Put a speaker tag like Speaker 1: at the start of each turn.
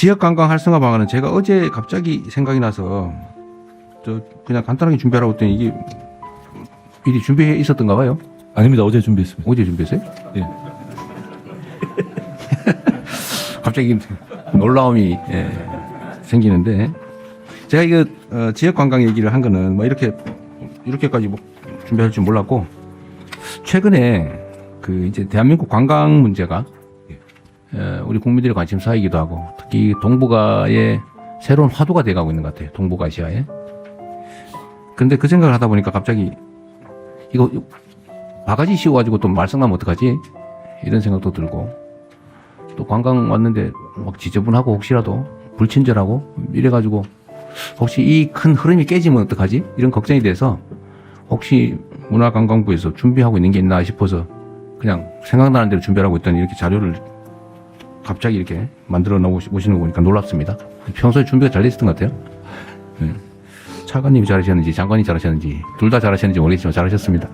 Speaker 1: 지역 관광 활성화 방안은 제가 어제 갑자기 생각이 나서 저 그냥 간단하게 준비하라고 했더니 이게 미리 준비해 있었던가 봐요.
Speaker 2: 아닙니다. 어제 준비했습니다.
Speaker 1: 어제 준비했어요?
Speaker 2: 예.
Speaker 1: 갑자기 놀라움이 예, 생기는데 제가 이거 어, 지역 관광 얘기를 한 거는 뭐 이렇게 이렇게까지 뭐 준비할 줄 몰랐고 최근에 그 이제 대한민국 관광 문제가 어, 우리 국민들의 관심사이기도 하고 특히 동북아의 새로운 화두가 돼가고 있는 것 같아요. 동북아시아에. 그런데 그 생각을 하다 보니까 갑자기 이거 바가지 씌워가지고 또 말썽나면 어떡하지? 이런 생각도 들고 또 관광 왔는데 막 지저분하고 혹시라도 불친절하고 이래가지고 혹시 이 큰 흐름이 깨지면 어떡하지? 이런 걱정이 돼서 혹시 문화관광부에서 준비하고 있는 게 있나 싶어서 그냥 생각나는 대로 준비하고 있더니 이렇게 자료를 갑자기 이렇게 만들어 놓으시는 거 보니까 놀랍습니다. 평소에 준비가 잘돼 있었던 것 같아요. 네. 차관님이 잘하셨는지 장관이 잘하셨는지 둘 다 잘하셨는지 모르겠지만 잘하셨습니다.